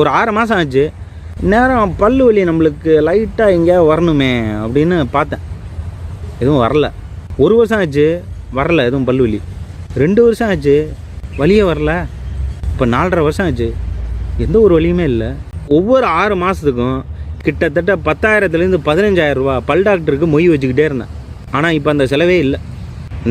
ஒரு ஆறு மாதம் ஆச்சு. நேரம் பல் வலி நம்மளுக்கு லைட்டாக எங்கேயா வரணுமே அப்படின்னு பார்த்தேன். எதுவும் வரல. ஒரு வருஷம் ஆச்சு வரல எதுவும் பல் வலி. ரெண்டு வருஷம் ஆச்சு வலியே வரல. இப்போ நாலரை வருஷம் ஆச்சு. எந்த ஒரு வலியுமே இல்லை. ஒவ்வொரு ஆறு மாதத்துக்கும் கிட்டத்தட்ட பத்தாயிரத்துலேருந்து பதினஞ்சாயிரம் ரூபா பல் டாக்டருக்கு மொய் வச்சுக்கிட்டே இருந்தேன். ஆனால் இப்போ அந்த செலவே இல்லை.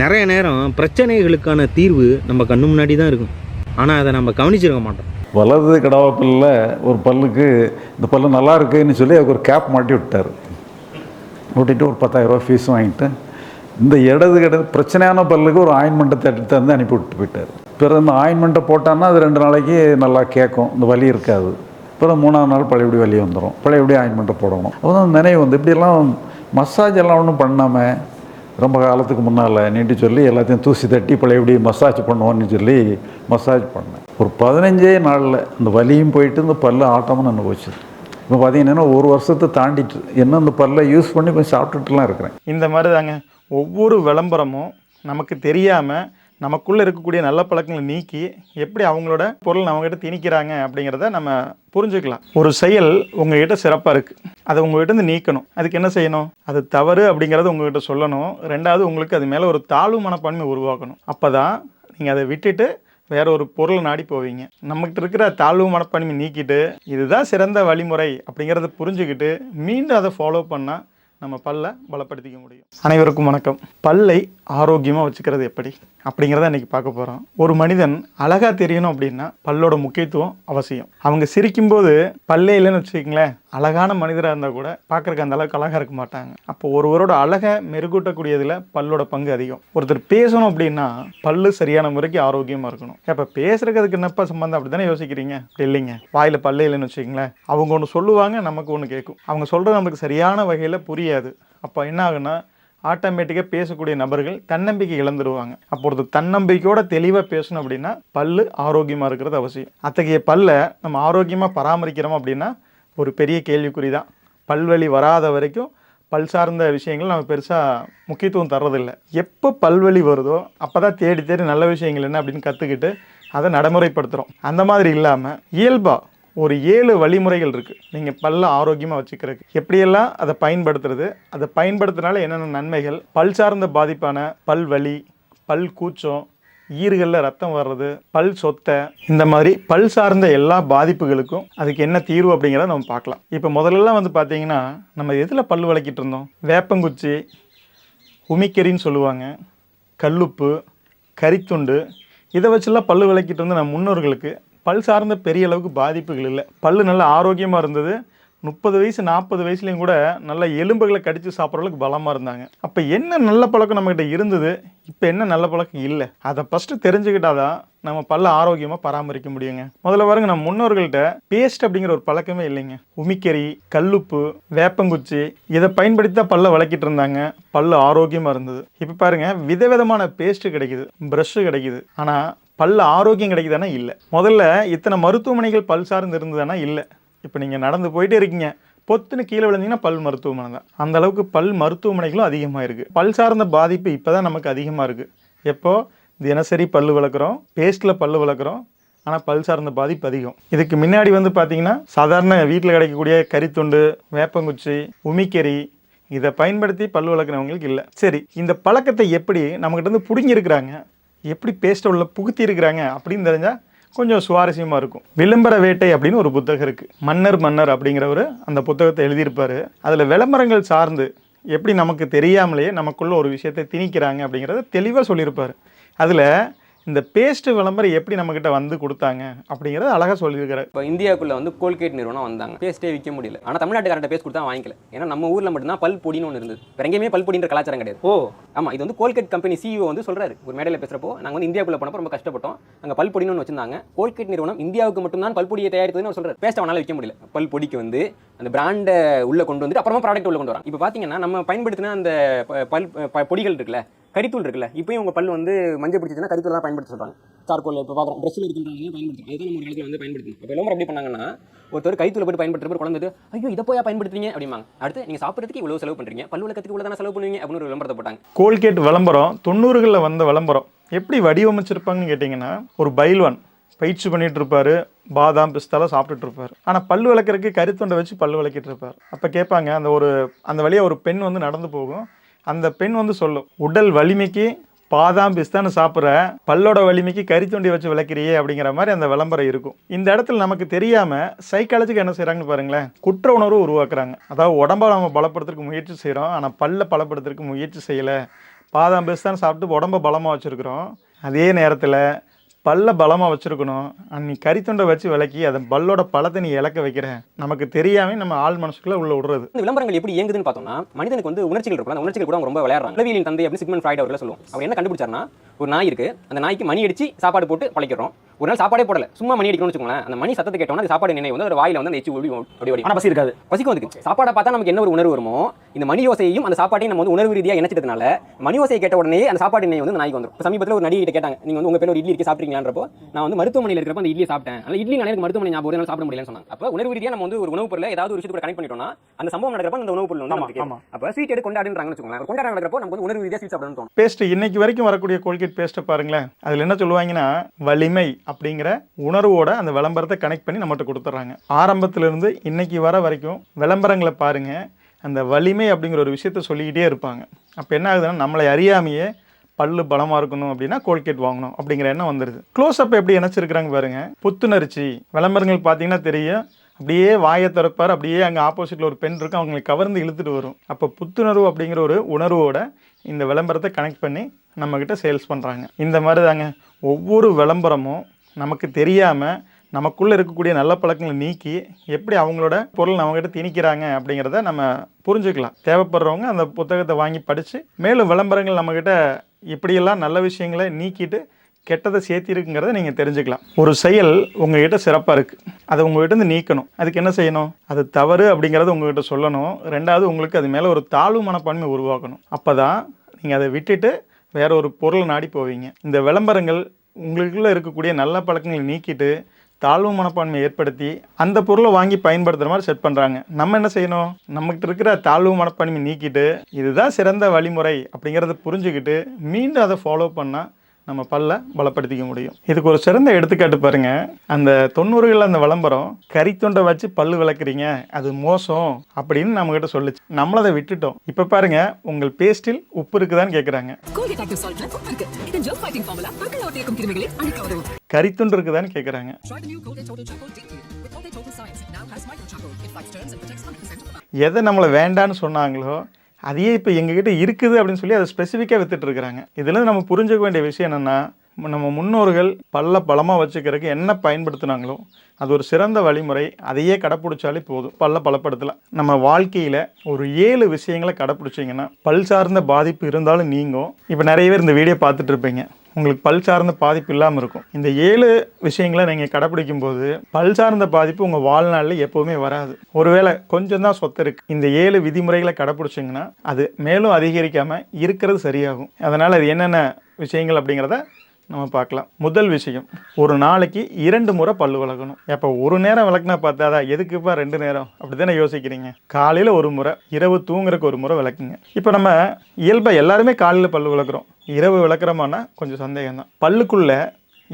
நிறைய நேரம் பிரச்சனைகளுக்கான தீர்வு நம்ம கண்ணு முன்னாடி தான் இருக்கும். ஆனால் அதை நம்ம கவனிச்சிருக்க மாட்டோம். வலது கடவா பல்லில் ஒரு பல்லுக்கு இந்த பல்லு நல்லா இருக்குன்னு சொல்லி அவருக்கு ஒரு கேப் மாட்டி விட்டார். விட்டுட்டு ஒரு பத்தாயிரரூபா ஃபீஸ் வாங்கிட்டு இந்த இடது கிடது பிரச்சனையான பல்லுக்கு ஒரு ஆயின்மெண்ட்டை எடுத்து வந்து அனுப்பி விட்டு போயிட்டார். பிறகு இந்த ஆயின்மெண்ட்டை போட்டான்னா அது ரெண்டு நாளைக்கு நல்லா கேட்கும் இந்த வலி இருக்காது. பிறகு மூணாவது நாள் பழையபடி வலி வந்துடும் பழையபடி ஆயின்மெண்ட்டை போடணும். அப்போ தான் நினைவு வந்து இப்படியெல்லாம் மசாஜ் எல்லாம் ஒன்றும் பண்ணாமல் ரொம்ப காலத்துக்கு முன்னால் நீட்டு சொல்லி எல்லாத்தையும் தூசி தட்டி பழையபடி மசாஜ் பண்ணுவோன்னு சொல்லி மசாஜ் பண்ணேன். ஒரு பதினஞ்சே நாளில் இந்த வலியும் போயிட்டு இந்த பல்லு ஆட்டமும் நின்று போச்சு. இப்போ பார்த்தீங்கன்னா ஒரு வருஷத்தை தாண்டிட்டு என்ன இந்த பல்லை யூஸ் பண்ணி கொஞ்சம் சாப்பிட்டுட்டுலாம் இருக்கிறேன். இந்த மாதிரி தாங்க ஒவ்வொரு விளம்பரமும் நமக்கு தெரியாமல் நமக்குள்ளே இருக்கக்கூடிய நல்ல பழக்கங்களை நீக்கி எப்படி அவங்களோட பொருள் நம்மகிட்ட திணிக்கிறாங்க அப்படிங்கிறத நம்ம புரிஞ்சுக்கலாம். ஒரு செயல் உங்ககிட்ட சிறப்பாக இருக்குது அதை உங்ககிட்ட இருந்து நீக்கணும். அதுக்கு என்ன செய்யணும்? அது தவறு அப்படிங்கிறத உங்ககிட்ட சொல்லணும். ரெண்டாவது உங்களுக்கு அது மேலே ஒரு தாழ்வு மனப்பான்மை உருவாக்கணும். அப்போ தான் நீங்கள் அதை விட்டுட்டு வேற ஒரு பொருளை நாடி போவீங்க. நம்மகிட்ட இருக்கிற தாழ்வு மனப்பான்மை நீக்கிட்டு இதுதான் சிறந்த வழிமுறை அப்படிங்கிறத புரிஞ்சுக்கிட்டு மீண்டும் அதை ஃபாலோ பண்ணால் நம்ம பல்லை பலப்படுத்திக்க முடியும். அனைவருக்கும் வணக்கம். பல்லை ஆரோக்கியமாக வச்சுக்கிறது எப்படி? அப்படிங்கிறத இன்னைக்கு பார்க்க போகிறோம் ஒரு மனிதன் அழகாக தெரியணும் அப்படின்னா பல்லோட முக்கியத்துவம் அவசியம். அவங்க சிரிக்கும்போது பல்லே இல்லைன்னு வச்சுக்கோங்களேன். அழகான மனிதராக இருந்தால் கூட பார்க்குறக்கு அந்த அளவுக்கு அழகாக இருக்க மாட்டாங்க. அப்போ ஒருவரோட அழகை மெருகூட்டக்கூடியதில் பல்லோட பங்கு அதிகம். ஒருத்தர் பேசணும் அப்படின்னா பல்லு சரியான முறைக்கு ஆரோக்கியமாக இருக்கணும். அப்போ பேசுறதுக்கு அதுக்கு என்னப்பா சம்பந்தம்? அப்படி தானே யோசிக்கிறீங்க? அப்படி இல்லைங்க. வாயில் பல்லு இல்லைன்னு வச்சுக்கோங்களேன். அவங்க ஒன்று சொல்லுவாங்க நமக்கு ஒன்று கேட்கும். அவங்க சொல்கிறது நமக்கு சரியான வகையில் புரியாது. அப்போ என்ன ஆகுன்னா ஆட்டோமேட்டிக்காக பேசக்கூடிய நபர்கள் தன்னம்பிக்கை இழந்துருவாங்க. அப்போ ஒரு தன்னம்பிக்கையோட தெளிவாக பேசணும் அப்படின்னா பல்லு ஆரோக்கியமாக இருக்கிறது அவசியம். அத்தகைய பல்லை நம்ம ஆரோக்கியமாக பராமரிக்கிறோம் அப்படின்னா ஒரு பெரிய கேள்விக்குறி தான் பல்வலி வராத வரைக்கும் பல் சார்ந்த விஷயங்கள் நம்ம பெருசாக முக்கியத்துவம் தர்றதில்லை. எப்போ பல்வலி வருதோ அப்போ தான் தேடி தேடி நல்ல விஷயங்கள் என்ன அப்படின்னு கற்றுக்கிட்டு அதை நடைமுறைப்படுத்துகிறோம் அந்த மாதிரி இல்லாமல் இயல்பாக ஒரு ஏழு வழிமுறைகள் இருக்குது நீங்கள் பல்ல ஆரோக்கியமாக வச்சுக்கிறதுக்கு. எப்படியெல்லாம் அதை பயன்படுத்துறது? அதை பயன்படுத்துனால என்னென்ன நன்மைகள்? பல் சார்ந்த பாதிப்பான பல் வலி பல் கூச்சம் ஈறுகளில் ரத்தம் வர்றது பல் சொத்தை இந்த மாதிரி பல் சார்ந்த எல்லா பாதிப்புகளுக்கும் அதுக்கு என்ன தீர்வு அப்படிங்கிறத நம்ம பார்க்கலாம். இப்போ முதல்லலாம் வந்து பார்த்தீங்கன்னா நம்ம எதில் பல் விளக்கிட்டு இருந்தோம்? வேப்பங்குச்சி உமிக்கரின்னு சொல்லுவாங்க. கல்லுப்பு கரித்துண்டு இதை வச்செல்லாம் பல்லு விளக்கிட்டு இருந்த நம்ம முன்னோர்களுக்கு பல் சார்ந்த பெரிய அளவுக்கு பாதிப்புகள் இல்லை. பல்லு நல்ல ஆரோக்கியமாக இருந்தது. முப்பது வயசு நாற்பது வயசுலேயும் கூட நல்ல எலும்புகளை கடித்து சாப்பிட்ற அளவுக்கு பலமாக இருந்தாங்க. அப்போ என்ன நல்ல பழக்கம் நம்மக்கிட்ட இருந்தது? இப்போ என்ன நல்ல பழக்கம் இல்லை? அதை ஃபஸ்ட்டு தெரிஞ்சுக்கிட்டாதான் நம்ம பல்ல ஆரோக்கியமாக பராமரிக்க முடியுங்க. முதல்ல பாருங்க நம்ம முன்னோர்கள்ட்ட பேஸ்ட் அப்படிங்கிற ஒரு பழக்கமே இல்லைங்க. உமிக்கறி கல்லுப்பு வேப்பங்குச்சி இதை பயன்படுத்தி தான் பல்ல வளர்க்கிட்டு இருந்தாங்க. பல்லு ஆரோக்கியமாக இருந்தது. இப்போ பாருங்க விதவிதமான பேஸ்ட்டு கிடைக்குது ப்ரஷ்ஷு கிடைக்குது. ஆனால் பல்ல ஆரோக்கியம் கிடைக்குதானா இல்லை? முதல்ல இத்தனை மருத்துவமனைகள் பல் சார்ந்து இருந்ததுன்னா இல்லை. இப்போ நீங்கள் நடந்து போயிட்டே இருக்கீங்க. பொத்துன்னு கீழே விழுந்தீங்கன்னா பல் மருத்துவமனை தான். அந்த அளவுக்கு பல் மருத்துவமனைகளும் அதிகமாக இருக்குது பல் சார்ந்த பாதிப்பு இப்போ தான் நமக்கு அதிகமாக இருக்குது எப்போ? தினசரி பல் வளர்க்குறோம் பேஸ்ட்டில் பல் வளர்க்குறோம் ஆனால் பல் சார்ந்த பாதிப்பு அதிகம். இதுக்கு முன்னாடி வந்து பார்த்தீங்கன்னா சாதாரண வீட்டில் கிடைக்கக்கூடிய கறித்துண்டு வேப்பங்குச்சி உமிக்கறி இதை பயன்படுத்தி பல் வளர்க்குறவங்களுக்கு இல்லை. சரி இந்த பழக்கத்தை எப்படி நம்மகிட்ட வந்து பிடுங்கியிருக்கிறாங்க? எப்படி பேஸ்ட்டை உள்ள புகுத்தி இருக்கிறாங்க அப்படின்னு தெரிஞ்சால் கொஞ்சம் சுவாரஸ்யமாக இருக்கும். விளம்பர வேட்டை அப்படின்னு ஒரு புத்தகம் இருக்குது மன்னர் மன்னர் அப்படிங்கிறவர் அந்த புத்தகத்தை எழுதியிருப்பார். அதில் விளம்பரங்கள் சார்ந்து எப்படி நமக்கு தெரியாமலேயே நமக்குள்ள ஒரு விஷயத்தை திணிக்கிறாங்க அப்படிங்கிறத தெளிவாக சொல்லியிருப்பார். அதில் இந்த பேஸ்ட் விளம்பரம் எப்படி நம்மக்கிட்ட வந்து கொடுத்தாங்க அப்படிங்கிறத அழகாக சொல்லியிருக்காரு இப்போ இந்தியாவுக்குள்ள வந்து கோல்கேட் நிறுவனம் வந்தாங்க. பேஸ்ட்டே விற்க முடியல. ஆனால் தமிழ்நாட்டுக்காரட்ட பேஸ்ட் கொடுத்தா வாங்கிக்கல. ஏன்னா நம்ம ஊரில் மட்டும்தான் பல் பொடின்னு ஒன்று இருந்தது. வேற எங்கேயுமே பல் பொடின்ற கலாச்சாரம் கிடையாது. ஓ. ஆமாம் இது வந்து கோல்கேட் கம்பெனி சிஇஓ வந்து சொல்றாரு. ஒரு மேடையில் பேசுறப்போ நாங்கள் வந்து இந்தியாவுக்குள்ள போனப்போ ரொம்ப கஷ்டப்பட்டோம். அங்கே பல் பொடின்னு ஒன்று வச்சிருந்தாங்க. கோல்கேட் நிறுவனம் இந்தியாவுக்கு மட்டும்தான் பல் பொடியை தயாரித்ததுன்னு சொல்றாரு. பேஸ்ட் அவனால விற்க முடியல. பல் பொடிக்கு வந்து அந்த பிராண்டை உள்ள கொண்டு வந்து அப்புறமா ப்ராடக்ட் உள்ள கொண்டு வராங்க. இப்போ பார்த்தீங்கன்னா நம்ம பயன்படுத்தின அந்த பல் பொடிகள் இருக்குல்ல கரித்தூள் இருக்குல்ல இப்பயும் உங்க பல் வந்து மஞ்சள் பிடிச்சதுன்னா கரித்தூள் தான் பயன்படுத்த சொல்றாங்க. சார்கோல் இப்போ பார்க்குறோம் ப்ரெஷ்ஷில் இருக்கின்றாங்க பயன்படுத்தும் அதுதான் நம்ம ஒரு காலத்தில் வந்து பயன்படுத்தணும். இப்போ விளம்பரம் எப்படி பண்ணாங்கன்னா ஒருத்தர் கைத்தூள் போட்டு பயன்படுத்துற குழந்தை ஐயோ இதை போய் பயன்படுத்துறீங்க? அப்படிம்பாங்க. அடுத்து நீங்கள் சாப்பிட்றதுக்கு இவ்வளோ செலவு பண்ணுறீங்க பல் விளக்கத்துக்கு இவ்வளோ தானே செலவு பண்ணுவீங்க? அப்படின்னு ஒரு விளம்பரத்தை போட்டாங்க. கோல்கேட் விளம்பரம் தொண்ணூறுகளில் வந்த விளம்பரம். எப்படி வடிவமைச்சிருப்பாங்கன்னு கேட்டிங்கன்னா ஒரு பைல்வான் பயிற்சி பண்ணிட்டு இருப்பாரு பாதாம் பிஸ்தாலாம் சாப்பிட்டுட்டு இருப்பாரு. ஆனால் பல் விளக்குறதுக்கு கருத்தொண்டை வச்சு பல் விளக்கிட்டு இருப்பார். அப்போ கேட்பாங்க அந்த ஒரு அந்த வழியாக ஒரு பெண் வந்து நடந்து போகும். அந்த பெண் வந்து சொல்லும் உடல் வலிமைக்கு பாதாம் பிஸ்தான்னு சாப்பிட்ற பல்லோட வலிமைக்கு கறித்தொண்டி வச்சு விளக்கிறியே அப்படிங்கிற மாதிரி அந்த விளம்பரம் இருக்கும். இந்த இடத்துல நமக்கு தெரியாமல் சைக்காலஜிக்கு என்ன செய்கிறாங்கன்னு பாருங்களேன் குற்ற உணர்வு உருவாக்குறாங்க. அதாவது உடம்ப நம்ம பலப்படுத்துறதுக்கு முயற்சி செய்கிறோம் ஆனால் பல்ல பலப்படுத்துறதுக்கு முயற்சி செய்யலை. பாதாம் பிஸ்தான்னு சாப்பிட்டு உடம்ப பலமாக வச்சுருக்குறோம். அதே நேரத்தில் பல்ல பலமாக வச்சுருக்கணும். நீ கறித்தொண்டை வச்சு விளக்கி அதை பல்லோட பழத்தை நீ இழக்க வைக்கிறேன் நமக்கு தெரியாமல் நம்ம ஆள் மனசுக்குள்ளே உள்ள விடுறது. இந்த விளம்பரங்கள் எப்படி இயங்குதுன்னு பார்த்தோம்னா மனிதனுக்கு வந்து உணர்ச்சிகள் இருக்கும். அந்த உணர்ச்சிகள் கூட அவங்க ரொம்ப விளையாடுறாங்க. உளவியலின் தந்தை அப்படின்னு சிக்மன் ஃப்ராய்ட் அவர்கள் சொல்லுவோம். அவர் என்ன கண்டுபிடிச்சாருன்னா ஒரு நாய் இருக்கு. அந்த நாய்க்கு மணி அடிச்சு சாப்பாடு போட்டு பழைக்கிறோம் ஒரு நாள் சாப்பாடே போடல. சும்மா மணி அடிக்கணும்னு வச்சுக்கோங்களேன். அந்த மணி சத்தத்தை கேட்டோம்னா அந்த சாப்பாடு நினைவு வந்து ஒரு வாயில வந்து அந்த எச்சு ஓடி ஓடி ஓடி ஆனா பசி இருக்காது. பசிக்கும் அதுக்கு. சாப்பாடை பார்த்தா நமக்கு என்ன ஒரு உணர்வு வருமோ இந்த மணி யோசையையும் அந்த சாப்பாட்டையும் நம்ம வந்து உணர்வு ரீதியாக இணைச்சிட்டதுனால மணி யோசையை கேட்ட உடனே அந்த சாப்பாடு நினைவு வந்து நாய்க்கு வந்துடும் சமீபத்தில் ஒரு நடிகை கேட்டாங்க நீங்க வந்து உங்க பேர் ஒரு இட்லி இருக்கு சாப்பிட்டீங்களான்றப்போ நான் வந்து மருத்துவமனையில் இருக்கிறப்ப அந்த இட்லி சாப்பிட்டேன். அந்த இட்லி எனக்கு மருத்துவமனை ஞாபகம் என்னால சாப்பிட முடியலன்னு சொன்னாங்க. அப்போ உணர்வு ரீதியாக நம்ம வந்து ஒரு உணவு பொருளை ஏதாவது ஒரு விஷயத்தை கூட கனெக்ட் பண்ணிட்டோம்னா அந்த சம்பவம் நடக்கிறப்ப அந்த உணவு பொருள் வந்து. அப்போ ஸ்வீட் எடுத்து கொண்டாடுன்றாங்கன்னு வச்சுக்கோங்களேன். கொண்டாட நடக்கிறப்போ நமக்கு வந்து உணர்வு ரீதியாக ஸ்வீட் சாப்பிடணும்னு தோணும். பேஸ்ட் இன்னைக்கு வரைக்கும் வரக்கூடிய கோல்கேட் பேஸ்ட்டை பாருங்களேன். அதில் என்ன சொல்லுவாங்கன்னா வலிமை அப்படிங்கிற உணர்வோட அந்த விளம்பரத்தை கனெக்ட் பண்ணி நம்மகிட்ட கொடுத்துட்றாங்க. ஆரம்பத்திலிருந்து இன்னைக்கு வர வரைக்கும் விளம்பரங்களை பாருங்கள் அந்த வலிமை அப்படிங்கிற ஒரு விஷயத்த சொல்லிக்கிட்டே இருப்பாங்க. அப்போ என்ன ஆகுதுன்னா நம்மளை அறியாமையே பல்லு பலமாக இருக்கணும் அப்படின்னா கோல்கேட் வாங்கணும் அப்படிங்கிற எண்ணம் வந்துடுது க்ளோஸ் அப் எப்படி இணைச்சிருக்கிறாங்க பாருங்க. புத்துணர்ச்சி விளம்பரங்கள் பார்த்தீங்கன்னா தெரியும். அப்படியே வாயை திறப்பார். அப்படியே அங்கே ஆப்போசிட்டில் ஒரு பெண் இருக்கும் அவங்களை கவர்ந்து இழுத்துட்டு வரும். அப்போ புத்துணர்வு அப்படிங்கிற ஒரு உணர்வோட இந்த விளம்பரத்தை கனெக்ட் பண்ணி நம்மக்கிட்ட சேல்ஸ் பண்ணுறாங்க இந்த மாதிரி தாங்க ஒவ்வொரு விளம்பரமும் நமக்கு தெரியாமல் நமக்குள்ளே இருக்கக்கூடிய நல்ல பழக்கங்களை நீக்கி எப்படி அவங்களோட பொருள் நம்மக்கிட்ட திணிக்கிறாங்க அப்படிங்கிறத நம்ம புரிஞ்சுக்கலாம். தேவைப்படுறவங்க அந்த புத்தகத்தை வாங்கி படித்து மேலும் விளம்பரங்கள் நம்மக்கிட்ட இப்படியெல்லாம் நல்ல விஷயங்களை நீக்கிட்டு கெட்டதை சேர்த்திருக்குங்கிறத நீங்கள் தெரிஞ்சுக்கலாம். ஒரு செயல் உங்ககிட்ட சிறப்பாக இருக்குது அதை உங்கள்கிட்ட இருந்து நீக்கணும். அதுக்கு என்ன செய்யணும்? அது தவறு அப்படிங்கிறத உங்ககிட்ட சொல்லணும். ரெண்டாவது உங்களுக்கு அது மேலே ஒரு தாழ்வு மனப்பான்மை உருவாக்கணும். அப்போ தான் நீங்கள் அதை விட்டுட்டு வேற ஒரு பொருளை நாடி போவீங்க. இந்த விளம்பரங்கள் உங்களுக்குள்ளே இருக்கக்கூடிய நல்ல பழக்கங்களை நீக்கிட்டு தாழ்வு மனப்பான்மை ஏற்படுத்தி அந்த பொருளை வாங்கி பயன்படுத்துகிற மாதிரி செட் பண்ணுறாங்க நம்ம என்ன செய்யணும்? நம்மகிட்ட இருக்கிற தாழ்வு மனப்பான்மை நீக்கிட்டு இதுதான் சிறந்த வழிமுறை அப்படிங்கிறத புரிஞ்சுக்கிட்டு மீண்டும் அதை ஃபாலோ பண்ணால் நம்ம பல்ல பலப்படுத்திக்க முடியும். இதுக்கு ஒரு சிறந்த எடுத்துக்காட்டு பாருங்க. அந்த தொண்ணூறுகளில் அந்த விளம்பரம் கறித்தொண்டை வச்சு பல்லு விளக்குறீங்க அது மோசம் அப்படின்னு நம்மகிட்ட சொல்லுச்சு. நம்மள அதை விட்டுட்டோம். இப்போ பாருங்க உங்கள் பேஸ்டில் உப்பு இருக்குதான்னு கேட்குறாங்க கறித்துண்டு இருக்குதான்னு கேட்குறாங்க Try the new Colgate Total Charcoal Deep Clean with Colgate Total Science. It now has micro charcoal. It fights germs and protects 100% of the mouth. எதை நம்மளை வேண்டான்னு சொன்னாங்களோ அதையே இப்போ எங்ககிட்ட இருக்குது அப்படின்னு சொல்லி அதை ஸ்பெசிஃபிக்காக வித்துட்ருக்குறாங்க இதில் நம்ம புரிஞ்சுக்க வேண்டிய விஷயம் என்னென்னா நம்ம முன்னோர்கள் பல்ல பலமாக வச்சுக்கிறதுக்கு என்ன பயன்படுத்துனாங்களோ அது ஒரு சிறந்த வழிமுறை அதையே கடைப்பிடிச்சாலே போதும். பல்ல பலப்படுத்தலாம் நம்ம வாழ்க்கையில் ஒரு ஏழு விஷயங்களை கடைப்பிடிச்சிங்கன்னா பல் சார்ந்த பாதிப்பு இருந்தாலும் நீங்கும் இப்போ நிறைய பேர் இந்த வீடியோ பார்த்துட்டு இருப்பீங்க. உங்களுக்கு பல் சார்ந்த பாதிப்பு இல்லாமல் இருக்கும். இந்த ஏழு விஷயங்களை நீங்கள் கடைப்பிடிக்கும் போது பல் சார்ந்த பாதிப்பு உங்கள் வாழ்நாளில் எப்போவுமே வராது. ஒருவேளை கொஞ்சம் தான் சொத்து இருக்குது இந்த ஏழு விதிமுறைகளை கடைப்பிடிச்சிங்கன்னா அது மேலும் அதிகரிக்காமல் இருக்கிறது சரியாகும். அதனால் அது என்னென்ன விஷயங்கள் அப்படிங்கிறத நம்ம பார்க்கலாம். முதல் விஷயம் ஒரு நாளைக்கு இரண்டு முறை பல்லு விளக்கணும் எப்போ ஒரு நேரம் விளக்குனா பார்த்தாதா எதுக்குப்பா ரெண்டு நேரம்? அப்படி தானே யோசிக்கிறீங்க. காலையில் ஒரு முறை இரவு தூங்குறதுக்கு ஒரு முறை விளக்குங்க. இப்போ நம்ம இயல்பாக எல்லாருமே காலையில் பல்லு விளக்குறோம் இரவு விளக்குறோமானா கொஞ்சம் சந்தேகம் தான் பல்லுக்குள்ளே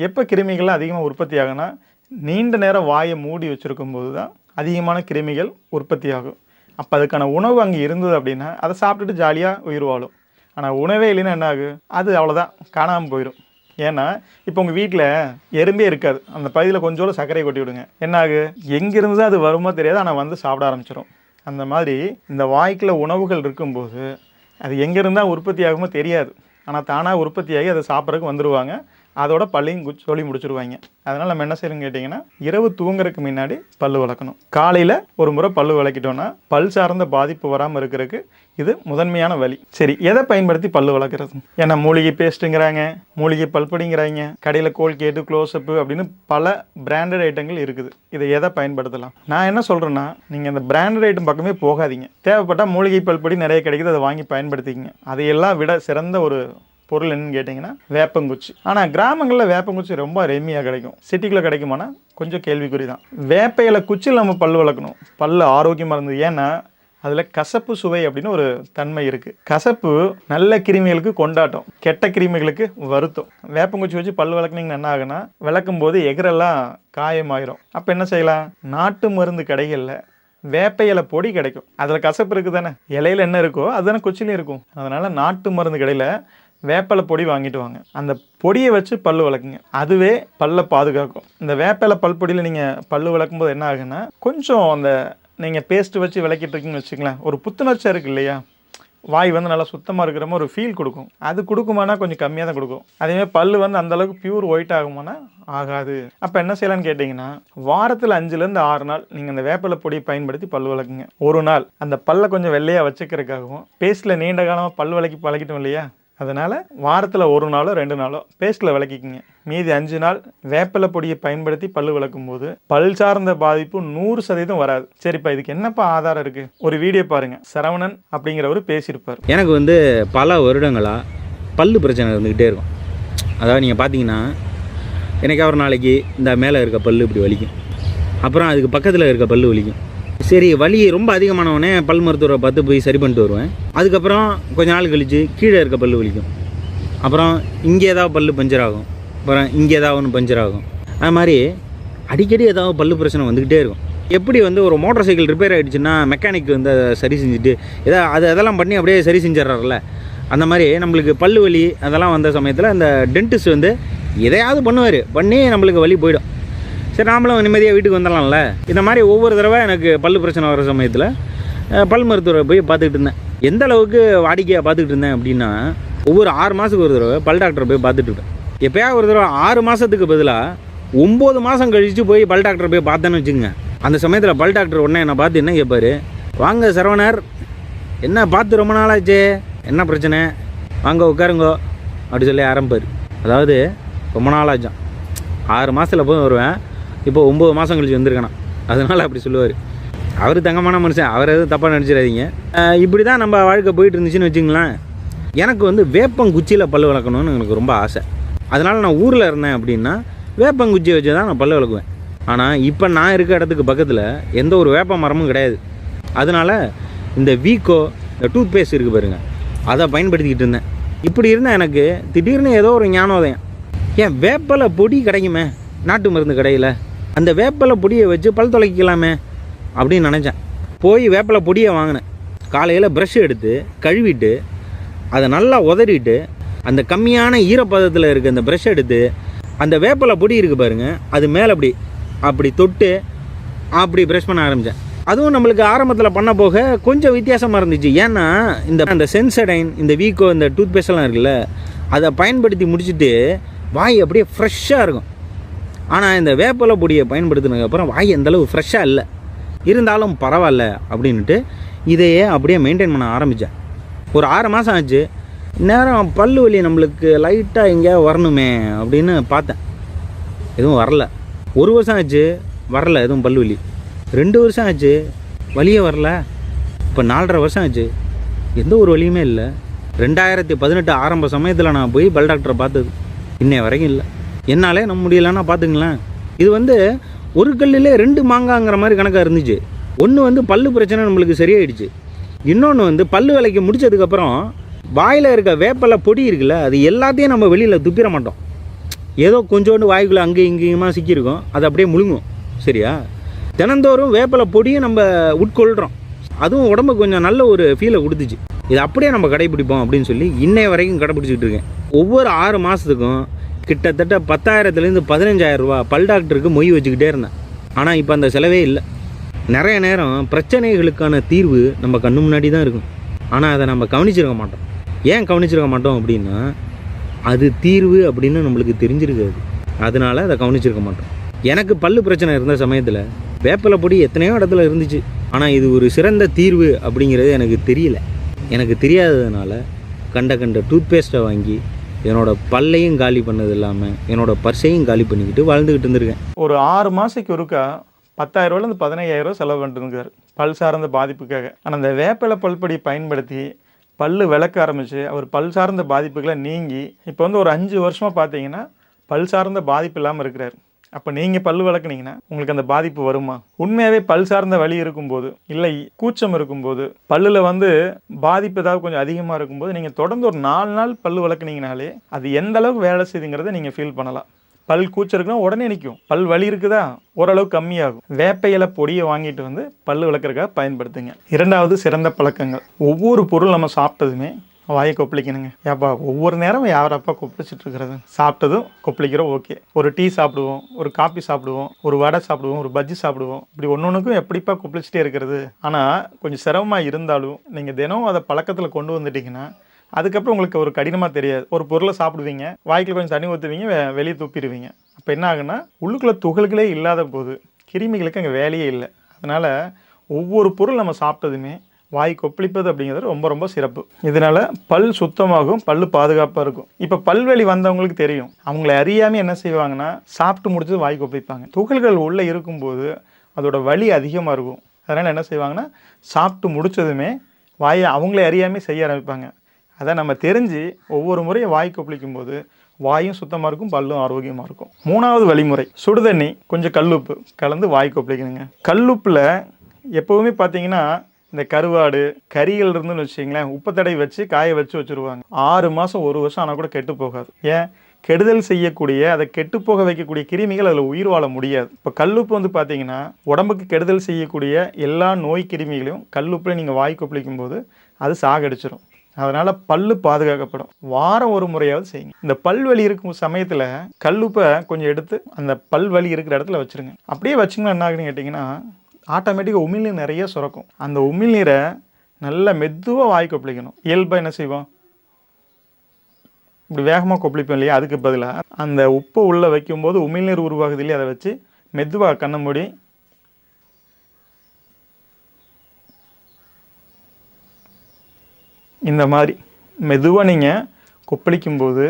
எப்போ கிருமிகள்லாம் அதிகமாக உற்பத்தி ஆகுனா நீண்ட நேரம் வாயை மூடி வச்சுருக்கும் போது தான் அதிகமான கிருமிகள் உற்பத்தி ஆகும். அப்போ அதுக்கான உணவு அங்கே இருந்தது அப்படின்னா அதை சாப்பிட்டுட்டு ஜாலியாக உயிர் வாழும். ஆனால் உணவே இல்லைன்னா என்ன ஆகும்? அது அவ்வளோதான் காணாமல் போயிடும் ஏன்னா இப்போ உங்கள் வீட்டில் எறும்பே இருக்காது. அந்த பகுதியில் கொஞ்சோட சர்க்கரை கொட்டி விடுங்க. என்ன ஆகு எங்கேருந்து தான் அது வருமோ தெரியாது. ஆனால் வந்து சாப்பிட ஆரம்பிச்சிடும் அந்த மாதிரி இந்த வாய்க்கில் உணவுகள் இருக்கும்போது அது எங்கேருந்தால் உற்பத்தி ஆகுமோ தெரியாது. ஆனால் தானாக உற்பத்தியாகி அதை சாப்பிட்றதுக்கு வந்துடுவாங்க அதோட பல்லையும் சொல்லி முடிச்சிருவாங்க. அதனால் நம்ம என்ன செய்யணும்னு கேட்டிங்கன்னா இரவு தூங்குறதுக்கு முன்னாடி பல்லு விளக்கணும். காலையில் ஒரு முறை பல்லு விளக்கிட்டோம்னா பல் சார்ந்த பாதிப்பு வராமல் இருக்கிறதுக்கு இது முதன்மையான வழி. சரி எதை பயன்படுத்தி பல்லு விளக்குறது? ஏன்னா மூலிகை பேஸ்ட்டுங்கிறாங்க மூலிகை பல்படிங்கிறாங்க கடையில் கோல்கேட்டு க்ளோஸ்அப்பு அப்படின்னு பல பிராண்டட் ஐட்டங்கள் இருக்குது. இதை எதை பயன்படுத்தலாம்? நான் என்ன சொல்கிறேன்னா நீங்கள் அந்த பிராண்டட் ஐட்டம் பக்கமே போகாதீங்க. தேவைப்பட்டால் மூலிகை பல்படி நிறைய கிடைக்குது அதை வாங்கி பயன்படுத்திக்கிங்க. அதையெல்லாம் விட சிறந்த ஒரு பொருள் என்னன்னு கேட்டிங்கன்னா வேப்பங்குச்சி. ஆனால் கிராமங்களில் வேப்பங்குச்சி ரொம்ப ரெமியாக கிடைக்கும். சிட்டிக்குள்ளே கிடைக்குமானா கொஞ்சம் கேள்விக்குறி தான் வேப்ப குச்சியில் நம்ம பல் வளர்க்கணும். பல் ஆரோக்கியமாக இருந்தது. ஏன்னா அதில் கசப்பு சுவை அப்படின்னு ஒரு தன்மை இருக்குது கசப்பு நல்ல கிருமிகளுக்கு கொண்டாட்டம். கெட்ட கிருமிகளுக்கு வருத்தம். வேப்பங்குச்சி வச்சு பல் விளக்குனீங்கன்னா என்ன ஆகுனா விளக்கும் போது எகரெல்லாம் காயமாயிரும். அப்போ என்ன செய்யலாம்? நாட்டு மருந்து கடைகளில் வேப்ப இலை பொடி கிடைக்கும். அதில் கசப்பு இருக்குது தானே இலையில என்ன இருக்கோ அதுதானே குச்சிலையும் இருக்கும். அதனால் நாட்டு மருந்து கடையில் வேப்பலை பொடி வாங்கிட்டு வாங்க. அந்த பொடியை வச்சு பல்லு விளக்குங்க. அதுவே பல்லை பாதுகாக்கும். இந்த வேப்பலை பல் பொடியில் நீங்கள் பல் விளக்கும் போது என்ன ஆகுன்னா கொஞ்சம் அந்த நீங்கள் பேஸ்ட்டு வச்சு விளக்கிட்டு இருக்கீங்கன்னு வச்சுங்களேன் ஒரு புத்துணர்ச்சியாக இருக்கு இல்லையா? வாய் வந்து நல்லா சுத்தமாக இருக்கிற மாதிரி ஒரு ஃபீல் கொடுக்கும். அது கொடுக்குமானா கொஞ்சம் கம்மியாக தான் கொடுக்கும். அதேமாதிரி பல் வந்து அந்தளவுக்கு பியூர் ஒயிட் ஆகுமானா ஆகாது. அப்போ என்ன செய்யலாம்னு கேட்டிங்கன்னா வாரத்தில் அஞ்சுலேருந்து ஆறு நாள் நீங்கள் அந்த வேப்பிலை பொடியை பயன்படுத்தி பல் விளக்குங்க. ஒரு நாள். அந்த பல்லை கொஞ்சம் வெள்ளையாக வச்சுக்கிறதுக்காகவும் பேஸ்ட்டில் நீண்ட காலமாக பல் விளக்கி பழகிட்டோம் இல்லையா? அதனால் வாரத்தில் ஒரு நாளோ ரெண்டு நாளோ பேஸ்ட்டில் விளக்கிக்கிங்க. மீதி அஞ்சு நாள் வேப்பிலை பொடியை பயன்படுத்தி பல் விளக்கும் போது பல் சார்ந்த பாதிப்பு நூறு சதவீதம் வராது. சரிப்பா இதுக்கு என்னப்பா ஆதாரம் இருக்குது ஒரு வீடியோ பாருங்கள் சரவணன் அப்படிங்கிறவர் பேசியிருப்பார். எனக்கு வந்து பல வருடங்களாக பல் பிரச்சனை இருந்துக்கிட்டே இருக்கும். அதாவது நீங்கள் பார்த்தீங்கன்னா எனக்கு ஒரு நாளைக்கு இந்த மேலே இருக்க பல்லு இப்படி வலிக்கும். அப்புறம் அதுக்கு பக்கத்தில் இருக்க பல் வலிக்கும். சரி வலி ரொம்ப அதிகமானவனே பல் மருத்துவரை பார்த்து போய் சரி பண்ணிட்டு வருவேன். அதுக்கப்புறம் கொஞ்ச நாள் கழித்து கீழே இருக்க பல்லு வலிக்கும். அப்புறம் இங்கே ஏதாவது பல்லு பஞ்சர் ஆகும். அப்புறம் இங்கே ஏதாவது ஒன்று பஞ்சர் ஆகும். அது மாதிரி அடிக்கடி ஏதாவது பல்லு பிரச்சனை வந்துக்கிட்டே இருக்கும். எப்படி வந்து ஒரு மோட்டார் சைக்கிள் ரிப்பேர் ஆகிடுச்சுன்னா மெக்கானிக் வந்து அதை சரி செஞ்சுட்டு எதா அது அதெல்லாம் பண்ணி அப்படியே சரி செஞ்சிடறாருல அந்த மாதிரி நம்மளுக்கு பல்லு வலி அதெல்லாம் வந்த சமயத்தில் அந்த டென்டிஸ்ட் வந்து எதையாவது பண்ணுவார். பண்ணி நம்மளுக்கு வலி போயிடும். சரி நாமளும் நிம்மதியாக வீட்டுக்கு வந்துடலாம்ல. இந்த மாதிரி ஒவ்வொரு தடவை எனக்கு பல்லு பிரச்சனை வர சமயத்தில் பல் மருத்துவரை போய் பார்த்துக்கிட்டு இருந்தேன். எந்த அளவுக்கு வாடிக்கையாக பார்த்துக்கிட்டு இருந்தேன் அப்படின்னா ஒவ்வொரு ஆறு மாதத்துக்கு ஒரு தடவை பல் டாக்டரை போய் பார்த்துட்டு இருப்பேன். எப்போயா ஒரு தடவை ஆறு மாதத்துக்கு பதிலாக ஒம்பது மாதம் கழித்து போய் பல் டாக்டரை போய் பார்த்தேன்னு வச்சுக்கோங்க. அந்த சமயத்தில் பல் டாக்டர் உடனே என்னை பார்த்து என்ன கேட்பார்? வாங்க சரவணர் என்ன பார்த்து ரொம்ப நாளாச்சு? என்ன பிரச்சனை? வாங்க உட்காருங்கோ. அப்படி சொல்லி ஆரம்பிப்பார். அதாவது ரொம்ப நாளாச்சான் ஆறு மாதத்தில் போய் வருவேன். இப்போ ஒம்பது மாதம் கழிச்சு வந்திருக்கானா அதனால் அப்படி சொல்லுவார். அவர் தங்கமான மனுஷன். அவர் எதுவும் தப்பாக நினச்சிடாதீங்க. இப்படி தான் நம்ம வாழ்க்கை போயிட்டு இருந்துச்சுன்னு வச்சுங்களேன் எனக்கு வந்து வேப்பங்குச்சியில் பல் வளர்க்கணும்னு எனக்கு ரொம்ப ஆசை. அதனால் நான் ஊரில் இருந்தேன் அப்படின்னா வேப்பங்குச்சியை வச்சு தான் நான் பல் வளர்க்குவேன். ஆனால் இப்போ நான் இருக்க இடத்துக்கு பக்கத்தில் எந்த ஒரு வேப்ப மரமும் கிடையாது. அதனால் இந்த வீக்கோ இந்த டூத் பேஸ்ட் இருக்குது பாருங்கள் அதை பயன்படுத்திக்கிட்டு இருந்தேன். இப்படி இருந்தால் எனக்கு திடீர்னு ஏதோ ஒரு ஞானோதயம். ஏன் வேப்பலை பொடி கிடைக்குமே? நாட்டு மருந்து கடையில். அந்த வேப்பலை பொடியை வச்சு பல் துளைக்கலாமே அப்படின்னு நினச்சேன். போய் வேப்பலை பொடியை வாங்கினேன். காலையில் ப்ரஷ் எடுத்து கழுவிட்டு அதை நல்லா உதறிட்டு அந்த கம்மியான ஈரப்பதத்தில் இருக்க அந்த ப்ரஷ் எடுத்து அந்த வேப்பலை பொடி இருக்குது பாருங்கள் அது மேலே அப்படி அப்படி தொட்டு அப்படி ப்ரஷ் பண்ண ஆரம்பித்தேன் அதுவும் நம்மளுக்கு ஆரம்பத்தில் பண்ண போக கொஞ்சம் வித்தியாசமாக இருந்துச்சு. ஏன்னா இந்த அந்த சென்சடைன் இந்த வீக்கோ இந்த டூத் பேஸ்ட்லாம் இருக்குல்ல அதை பயன்படுத்தி முடிச்சுட்டு வாய் அப்படியே ஃப்ரெஷ்ஷாக இருக்கும். ஆனால் இந்த வேப்பலை பொடியை பயன்படுத்தினதுக்கப்புறம் வாய் அந்தளவு ஃப்ரெஷ்ஷாக இல்லை. இருந்தாலும் பரவாயில்ல அப்படின்ட்டு இதையே அப்படியே மெயின்டைன் பண்ண ஆரம்பித்தேன் ஒரு ஆறு மாதம் ஆச்சு. நேரம் பல்லு வலி நம்மளுக்கு லைட்டாக எங்கேயா வரணுமே அப்படின்னு பார்த்தேன். எதுவும் வரல. ஒரு வருஷம் ஆச்சு வரல எதுவும் பல்லு வலி. ரெண்டு வருஷம் ஆச்சு வலியே வரல. இப்போ நாலரை வருஷம் ஆச்சு. எந்த ஒரு வலியுமே இல்லை. ரெண்டாயிரத்தி பதினெட்டு ஆரம்ப சமயத்தில் நான் போய் பல் டாக்டரை பார்த்தது. இன்னைய வரைக்கும் இல்லை. என்னாலே நம்ம முடியலன்னா பார்த்துங்களேன் இது வந்து ஒரு கல்லிலே ரெண்டு மாங்காங்கிற மாதிரி கணக்காக இருந்துச்சு. ஒன்று வந்து பல்லு பிரச்சனை நம்மளுக்கு சரியாயிடுச்சு. இன்னொன்று வந்து பல்லு விலைக்கு முடிச்சதுக்கப்புறம் வாயில் இருக்க வேப்பலை பொடி இருக்குல்ல அது எல்லாத்தையும் நம்ம வெளியில் துப்பிட மாட்டோம். ஏதோ கொஞ்சோண்டு வாய்க்குள்ளே அங்கேயும் இங்கேயுமா சிக்கியிருக்கும். அது அப்படியே முழுங்கும். சரியா? தினந்தோறும் வேப்பலை பொடியும் நம்ம உட்கொள்கிறோம் அதுவும் உடம்புக்கு கொஞ்சம் நல்ல ஒரு ஃபீலை கொடுத்துச்சு. இது அப்படியே நம்ம கடைபிடிப்போம் அப்படின்னு சொல்லி இன்னைய வரைக்கும் கடைபிடிச்சிட்டு இருக்கேன். ஒவ்வொரு ஆறு மாதத்துக்கும் கிட்டத்தட்ட பத்தாயிரத்துலேருந்து பதினஞ்சாயிரம் ரூபா பல் டாக்டருக்கு மொய் வச்சுக்கிட்டே இருந்தேன். ஆனால் இப்போ அந்த செலவே இல்லை. நிறைய நேரம் பிரச்சனைகளுக்கான தீர்வு நம்ம கண்ணு முன்னாடி தான் இருக்கும். ஆனால் அதை நம்ம கவனிச்சிருக்க மாட்டோம். ஏன் கவனிச்சிருக்க மாட்டோம் அப்படின்னா அது தீர்வு அப்படின்னு நம்மளுக்கு தெரிஞ்சிருக்காது. அதனால அதை கவனிச்சிருக்க மாட்டோம். எனக்கு பல்லு பிரச்சனை இருந்த சமயத்தில் வேப்பிலை பொடி எத்தனையோ இடத்துல இருந்துச்சு. ஆனால் இது ஒரு சிறந்த தீர்வு அப்படிங்கிறது எனக்கு தெரியல. எனக்கு தெரியாததுனால கண்ட கண்ட டூத் பேஸ்ட்டை வாங்கி என்னோட பல்லையும் காலி பண்ணது இல்லாமல் என்னோட பர்ஸையும் காலி பண்ணிக்கிட்டு வாழ்ந்துக்கிட்டு இருந்திருக்கேன். ஒரு ஆறு மாதத்துக்கு ஒருக்கா பத்தாயிரரூவாலேருந்து பதினையாயிரரூவா செலவு பண்ணிட்டுருக்காரு பல் சார்ந்த பாதிப்புக்காக. ஆனால் அந்த வேப்பிலை பல்படியை பயன்படுத்தி பல்லு விளக்க ஆரம்பித்து அவர் பல் சார்ந்த பாதிப்புகளை நீங்கி இப்போ வந்து ஒரு அஞ்சு வருஷமாக பார்த்தீங்கன்னா பல் சார்ந்த பாதிப்பு இல்லாமல் இருக்கிறார். அப்போ நீங்கள் பல் வளர்க்குனீங்கன்னா உங்களுக்கு அந்த பாதிப்பு வருமா? உண்மையாகவே பல் சார்ந்த வலி இருக்கும்போது இல்லை கூச்சம் இருக்கும்போது பல்லில் வந்து பாதிப்பு ஏதாவது கொஞ்சம் அதிகமாக இருக்கும்போது நீங்கள் தொடர்ந்து ஒரு நாலு நாள் பல் வளர்க்குனீங்கனாலே அது எந்த அளவுக்கு வேலை செய்யுங்கிறத நீங்கள் ஃபீல் பண்ணலாம். பல் கூச்சம் இருக்குன்னா உடனே நிற்கும் பல் வலி இருக்குதா? ஓரளவு கம்மியாகும். வேப்ப இலை பொடியை வாங்கிட்டு வந்து பல் விளக்குறதுக்காக பயன்படுத்துங்க. இரண்டாவது சிறந்த பழக்கங்கள். ஒவ்வொரு பொருள் நம்ம சாப்பிட்டதுமே வாயை கொப்பளிக்கணுங்க. ஏப்பா ஒவ்வொரு நேரம் யாரப்பா கொப்பளிச்சிட்டு இருக்கிறது சாப்பிட்டதும் கொப்பளிக்கிறோம் ஓகே. ஒரு டீ சாப்பிடுவோம் ஒரு காஃபி சாப்பிடுவோம் ஒரு வடை சாப்பிடுவோம் ஒரு பஜ்ஜி சாப்பிடுவோம். இப்படி ஒன்று ஒன்றுக்கும் எப்படிப்பா கொப்பளிச்சிட்டே இருக்கிறது? ஆனால் கொஞ்சம் சிரமமாக இருந்தாலும் நீங்கள் தினம் அதை பழக்கத்தில் கொண்டு வந்துட்டீங்கன்னா அதுக்கப்புறம் உங்களுக்கு ஒரு கடினமாக தெரியாது. ஒரு பொருளை சாப்பிடுவீங்க வாய்க்கில் கொஞ்சம் தண்ணி ஊற்றுவீங்க வெளியே துப்பிடுவீங்க. அப்போ என்ன ஆகுன்னா உள்ளுக்குள்ளே துகள்களே இல்லாத போது கிருமிகளுக்கு அங்கே வேலையே இல்லை. அதனால் ஒவ்வொரு பொருள் நம்ம சாப்பிட்டதுமே வாய் கொப்பளிப்பது அப்படிங்கிறது ரொம்ப ரொம்ப சிறப்பு. இதனால பல் சுத்தமாகும் பல் பாதுகாப்பாக இருக்கும். இப்போ பல்வெளி வந்தவங்களுக்கு தெரியும். அவங்கள அறியாமல் என்ன செய்வாங்கன்னா சாப்பிட்டு முடிச்சது வாய் கொப்பளிப்பாங்க. துகள்கள் உள்ளே இருக்கும்போது அதோட வலி அதிகமாக இருக்கும். அதனால் என்ன செய்வாங்கன்னா சாப்பிட்டு முடிச்சதுமே வாயை அவங்களே அறியாமல் செய்ய ஆரம்பிப்பாங்க. அதை நம்ம தெரிஞ்சு ஒவ்வொரு முறையும் வாய் கொப்பளிக்கும் போது வாயும் சுத்தமாக இருக்கும் பல்லும் ஆரோக்கியமாக இருக்கும். மூணாவது வழிமுறை சுடுதண்ணி கொஞ்சம் கல்லுப்பு. கலந்து வாய் கொப்பளிக்கணுங்க. கல்லுப்பில் எப்போவுமே பார்த்தீங்கன்னா இந்த கருவாடு கறிகள் இருந்துன்னு வச்சிங்களேன் உப்பத்தடை வச்சு காய வச்சு வச்சுருவாங்க. ஆறு மாதம் ஒரு வருஷம் ஆனால் கூட கெட்டு போகாது. ஏன்? கெடுதல் செய்யக்கூடிய அதை கெட்டு போக வைக்கக்கூடிய கிருமிகள் அதில் உயிர் வாழ முடியாது. இப்போ கல்லுப்பு வந்து பார்த்தீங்கன்னா உடம்புக்கு கெடுதல் செய்யக்கூடிய எல்லா நோய் கிருமிகளையும் கல்லுப்பில் நீங்கள் வாய் கொப்பளிக்கும் போது அது சாகடிச்சிடும் அதனால் பல்லு பாதுகாக்கப்படும். வாரம் ஒரு முறையாவது செய்யுங்க. இந்த பல் வலி இருக்கும் சமயத்தில் கல்லுப்பை கொஞ்சம் எடுத்து அந்த பல் வலி இருக்கிற இடத்துல வச்சுருங்க. அப்படியே வச்சிங்கன்னா என்ன ஆகுதுன்னு கேட்டிங்கன்னா ஆட்டோமேட்டிக்காக உமிழ்நீர் நிறைய சுரக்கும். அந்த உமிழ்நீரை நல்லா மெதுவாக வாய் கொப்பளிக்கணும் இயல்பாக என்ன செய்வோம்? இப்படி வேகமாக கொப்பளிப்போம் இல்லையா? அதுக்கு பதிலாக அந்த உப்பை உள்ளே வைக்கும்போது உமிழ்நீர் உருவாகுது இல்லையா அதை வச்சு மெதுவாக கண்ணை மூடி இந்த மாதிரி மெதுவாக நீங்கள் கொப்பளிக்கும்போது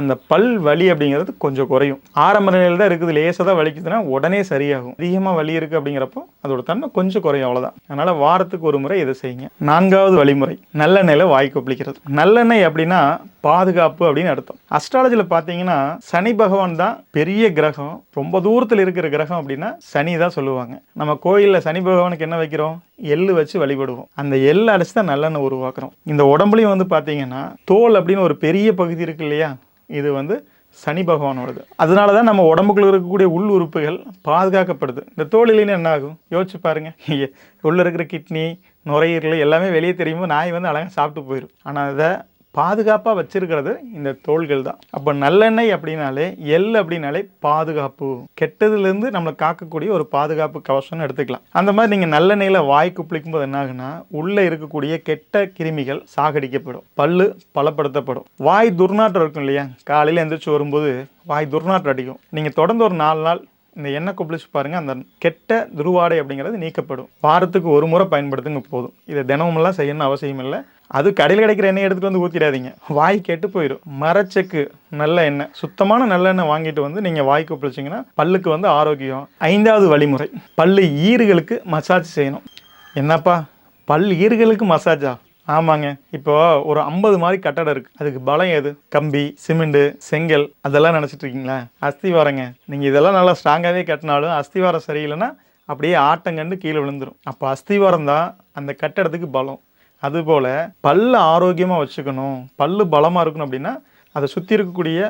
அந்த பல் வலி அப்படிங்கிறது கொஞ்சம் குறையும். ஆரம்ப நிலையில் தான் இருக்குது லேசாக தான் வலிக்குதுன்னா உடனே சரியாகும். அதிகமாக வலி இருக்குது அப்படிங்கிறப்போ அதோட தன்மை கொஞ்சம் குறையும் அவ்வளோதான் அதனால் வாரத்துக்கு ஒரு முறை இதை செய்யுங்க. நான்காவது வழிமுறை நல்லெண்ணெயில் வாய் கொப்பளிக்கிறது நல்லெண்ணெய் அப்படின்னா பாதுகாப்பு அப்படின்னு அர்த்தம். அஸ்ட்ராலஜியில் பார்த்தீங்கன்னா சனி பகவான் தான் பெரிய கிரகம். ரொம்ப தூரத்தில் இருக்கிற கிரகம் அப்படின்னா சனி தான் சொல்லுவாங்க. நம்ம கோயிலில் சனி பகவானுக்கு என்ன வைக்கிறோம்? எள்ளு வச்சு வழிபடுவோம். அந்த எள்ளு அடைச்சி தான் நல்லெண்ணெய் உருவாக்குறோம். இந்த உடம்புலையும் வந்து பார்த்தீங்கன்னா தோல் அப்படின்னு ஒரு பெரிய பகுதி இருக்கு இல்லையா? இது வந்து சனி பகவானோடது. அதனால தான் நம்ம உடம்புக்குள்ள இருக்கக்கூடிய உள் உறுப்புகள் பாதுகாக்கப்படுது. இந்த தோல் இல்லைன்னு என்ன ஆகும்? யோசிச்சு பாருங்க. உள்ளே இருக்கிற கிட்னி நுரையீரல் எல்லாமே வெளியே தெரியும்போது நாய் வந்து அழகாக சாப்பிட்டு போயிடும் ஆனால் அதை பாதுகாப்பாக வச்சிருக்கிறது இந்த தோள்கள் தான். அப்போ நல்லெண்ணெய் அப்படின்னாலே எள் அப்படின்னாலே பாதுகாப்பு. கெட்டதுலேருந்து நம்மளை காக்கக்கூடிய ஒரு பாதுகாப்பு கவசம்னு எடுத்துக்கலாம். அந்த மாதிரி நீங்கள் நல்லெண்ணெயில் வாய் குப்பிளிக்கும் போது என்ன ஆகுனா உள்ளே இருக்கக்கூடிய கெட்ட கிருமிகள் சாகடிக்கப்படும். பல்லு பலப்படுத்தப்படும். வாய் துர்நாற்றம் இருக்கும் இல்லையா? காலையில் எந்திரிச்சு வரும்போது வாய் துர்நாற்றம் அடிக்கும். நீங்கள் தொடர்ந்து ஒரு நாலு நாள் இந்த எண்ணெய் கொப்பளிச்சு பாருங்கள் அந்த கெட்ட துருவாடை அப்படிங்கிறது நீக்கப்படும். வாரத்துக்கு ஒரு முறை பயன்படுத்துங்க போதும். இதை தினமெல்லாம் செய்யணும்னு அவசியம் இல்லை. அது கடையில் கிடைக்கிற எண்ணெய் எடுத்துகிட்டு வந்து ஊற்றிடாதீங்க வாய் கெட்டு போயிடும் மரச்செக்கு நல்ல எண்ணெய். சுத்தமான நல்லெண்ணெய் வாங்கிட்டு வந்து நீங்கள் வாய் கொப்பளிச்சிங்கன்னா பல்லுக்கு வந்து ஆரோக்கியம். ஐந்தாவது வழிமுறை. பல்லு ஈறுகளுக்கு மசாஜ் செய்யணும். என்னப்பா? பல் ஈறுகளுக்கு மசாஜா ஆமாங்க. இப்போ ஒரு ஐம்பது மாதிரி கட்டடம் இருக்கு. அதுக்கு பலம் எது? கம்பி சிமெண்ட் செங்கல் அதெல்லாம் நினச்சிட்டு இருக்கீங்களா? அஸ்திவாரங்க. நீங்கள் இதெல்லாம் நல்லா ஸ்ட்ராங்காகவே கட்டினாலும் அஸ்திவாரம் சரியில்லைன்னா அப்படியே ஆட்டங்கண்டு கீழே விழுந்துடும் அப்போ அஸ்திவாரம் தான் அந்த கட்டடத்துக்கு பலம். அதுபோல் பல்லு ஆரோக்கியமாக வச்சுக்கணும். பல்லு பலமாக இருக்கணும் அப்படின்னா அதை சுற்றி இருக்கக்கூடிய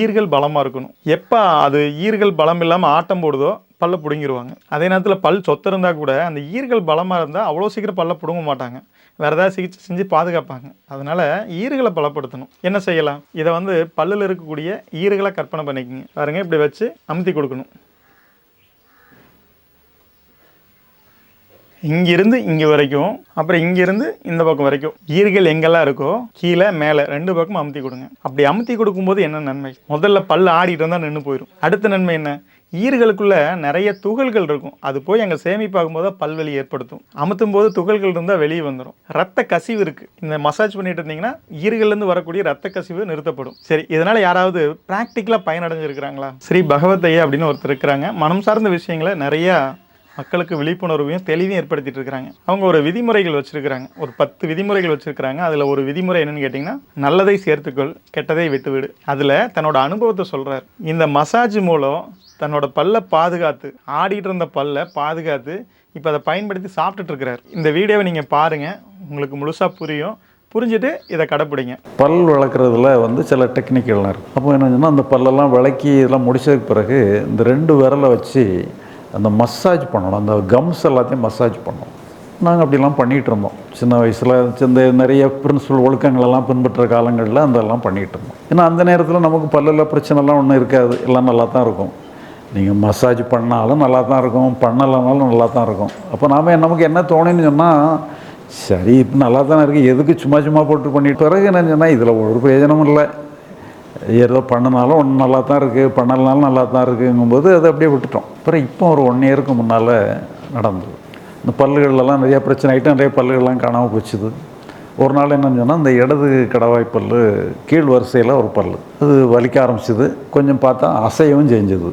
ஈர்கள் பலமாக இருக்கணும். எப்போ அது ஈர்கள் பலம் இல்லாமல் ஆட்டம் போடுதோ பல்ல பிடுங்கிடுவாங்க அதே நேரத்தில் பல் சொத்து இருந்தால் கூட அந்த ஈர்கள் பலமாக இருந்தால் அவ்வளோ சீக்கிரம் பல்ல பிடுங்க மாட்டாங்க. வேறு ஏதாவது சிகிச்சை செஞ்சு பாதுகாப்பாங்க. அதனால் ஈறுகளை பலப்படுத்தணும். என்ன செய்யலாம்? இதை வந்து பல்லில் இருக்கக்கூடிய ஈறுகளை கற்பனை பண்ணிக்கோங்க. பாருங்க இப்படி வச்சு அமுத்தி கொடுக்கணும். இங்கிருந்து இங்கே வரைக்கும் அப்புறம் இங்கிருந்து இந்த பக்கம் வரைக்கும். ஈர்கள் எங்கெல்லாம் இருக்கோ கீழே மேலே ரெண்டு பக்கமும் அமுத்தி கொடுங்க. அப்படி அமுத்தி கொடுக்கும்போது என்ன நன்மை? முதல்ல பல் ஆடிட்டு இருந்தால் நின்று போயிடும் அடுத்த நன்மை என்ன? ஈர்களுக்குள்ளே நிறைய துகள்கள் இருக்கும். அது போய் அங்கே சேமிப்பாகும் போது பல்வலி ஏற்படுத்தும். அமுத்தும் போது துகள்கள் இருந்தால் வெளியே வந்துடும் ரத்த கசிவு இருக்குது இந்த மசாஜ் பண்ணிட்டு இருந்தீங்கன்னா ஈர்கள்லேருந்து வரக்கூடிய ரத்த கசிவு நிறுத்தப்படும். சரி இதனால் யாராவது ப்ராக்டிக்கலாக பயனடைஞ்சிருக்கிறாங்களா? ஸ்ரீ பகவத்தையா அப்படின்னு ஒருத்தர் இருக்கிறாங்க. மனம் சார்ந்த விஷயங்களை நிறையா மக்களுக்கு விழிப்புணர்வையும் தெளிவையும் ஏற்படுத்திட்டு இருக்கிறாங்க அவங்க ஒரு விதிமுறைகள் வச்சிருக்கிறாங்க. ஒரு பத்து விதிமுறைகள் வச்சிருக்கிறாங்க. அதில் ஒரு விதிமுறை என்னன்னு கேட்டிங்கன்னா நல்லதை சேர்த்துக்கொள் கெட்டதை விட்டுவிடு. அதில் தன்னோட அனுபவத்தை சொல்கிறார் இந்த மசாஜ் மூலம் தன்னோட பல்லை பாதுகாத்து ஆடிட்டு இருந்த பல்லை பாதுகாத்து இப்போ அதை பயன்படுத்தி சாப்பிட்டுட்டு இருக்கிறார். இந்த வீடியோவை நீங்கள் பாருங்கள் உங்களுக்கு முழுசாக புரியும். புரிஞ்சுட்டு இதை கடைப்பிடிங்க. பல் வளர்க்குறதுல வந்து சில டெக்னிக்கெல்லாம் இருக்குது அப்போ என்ன அந்த பல்லெல்லாம் விளக்கி இதெல்லாம் முடிச்சதுக்கு பிறகு இந்த ரெண்டு விரலை வச்சு அந்த மசாஜ் பண்ணணும். அந்த கம்ஸ் எல்லாத்தையும் மசாஜ் பண்ணணும். நாங்கள் அப்படிலாம் பண்ணிகிட்டு இருந்தோம். சின்ன வயசில் இந்த நிறைய பிரின்சிபல் ஒழுக்கங்களெல்லாம் பின்பற்ற காலங்களில் அதெல்லாம் பண்ணிகிட்டு இருந்தோம். ஏன்னா அந்த நேரத்தில் நமக்கு பல்லில் பிரச்சனைலாம் ஒன்றும் இருக்காது. எல்லாம் நல்லா தான் இருக்கும். நீங்கள் மசாஜ் பண்ணாலும் நல்லா தான் இருக்கும் பண்ணலைனாலும் நல்லா தான் இருக்கும். அப்போ நாம் நமக்கு என்ன தோணுன்னு சொன்னால் சரி இப்போ நல்லா தானே இருக்குது எதுக்கு சும்மா சும்மா போட்டு பண்ணிட்டு பிறகு என்ன சொன்னால் இதில் ஒரு பிரயோஜனமும் இல்லை. ஏதோ பண்ணினாலும் ஒன்று நல்லா தான் இருக்குது பண்ணலனாலும் நல்லா தான் இருக்குங்கும்போது அதை அப்படியே விட்டுட்டோம். அப்புறம் இப்போ ஒரு ஒன் இயருக்கு முன்னால் நடந்தது. இந்த பல்லுகள்லாம் நிறைய பிரச்சனை ஆகிட்டு நிறைய பல்லுகள்லாம் காணாமல் போச்சுது. ஒரு நாள் என்னன்னு சொன்னால் இந்த இடது கடவாய் பல்லு கீழ் வரிசையில் ஒரு பல் அது வலிக்க ஆரம்பிச்சது. கொஞ்சம் பார்த்தா அசையவும் செஞ்சது.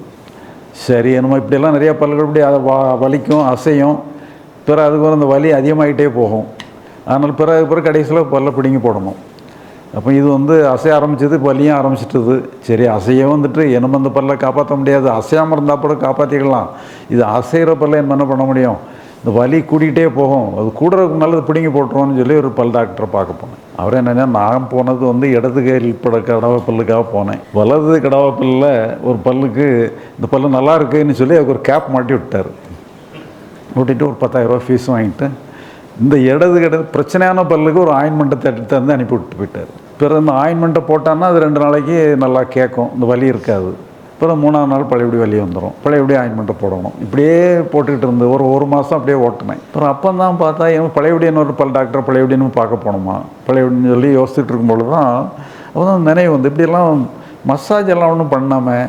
சரி என்னமோ இப்படியெல்லாம் நிறையா பல்லுகள் இப்படி அதை வா வலிக்கும் அசையும். பிறகு அதுக்கப்புறம் அந்த வலி அதிகமாகிட்டே போகும். அதனால் பிறகு பிறகு கடைசியில் பல்ல பிடுங்கி போடணும். அப்போ இது வந்து அசைய ஆரம்பிச்சது வலியும் ஆரம்பிச்சிட்டது. சரி அசைய வந்துட்டு என்னமோ அந்த பல்லை காப்பாற்ற முடியாது. அசையாமல் இருந்தால் கூட காப்பாற்றிக்கலாம் இது அசைகிற பல்ல என்ன பண்ண முடியும்? இந்த வலி கூட்டிகிட்டே போகும். அது கூடுறதுக்கு நல்லது பிடுங்கி போட்டுருவோன்னு சொல்லி ஒரு பல் டாக்டரை பார்க்க போனேன். அவர் என்னென்னா நான் போனது வந்து இடது கையில் பட கடவை பல்லுக்காக போனேன். வலது கடவை பல்லில் ஒரு பல்லுக்கு இந்த பல்லு நல்லா இருக்குன்னு சொல்லி அதுக்கு ஒரு கேப் மாட்டி விட்டார். விட்டுட்டு ஒரு பத்தாயிரரூபா ஃபீஸ் வாங்கிட்டு இந்த இடது கிடது பிரச்சனையான பல்லுக்கு ஒரு ஆயின்மெண்ட்டை தட்டி தந்து அனுப்பி விட்டு போயிட்டார். பிறகு இந்த ஆயின்மெண்ட்டை போட்டான்னா அது ரெண்டு நாளைக்கு நல்லா கேட்கும். இந்த வலி இருக்காது. பிறகு மூணாவது நாள் பழையபடி வெளியே வந்துடும் பழையபடி ஆயின்மெண்ட்டை போடணும். இப்படியே போட்டுக்கிட்டு இருந்து ஒரு ஒரு மாதம் அப்படியே ஓட்டினேன். அப்புறம் அப்போ தான் பார்த்தா எனக்கு பழையபடி இன்னொரு பல் டாக்டர் பழையபடின்னு பார்க்க போகணுமா? பழையபடின்னு சொல்லி யோசிச்சுட்டு இருக்கும்பொழுது தான் அப்போ தான் நினைவு வந்து இப்படியெல்லாம் மசாஜ் எல்லாம் ஒன்றும் பண்ணாமல்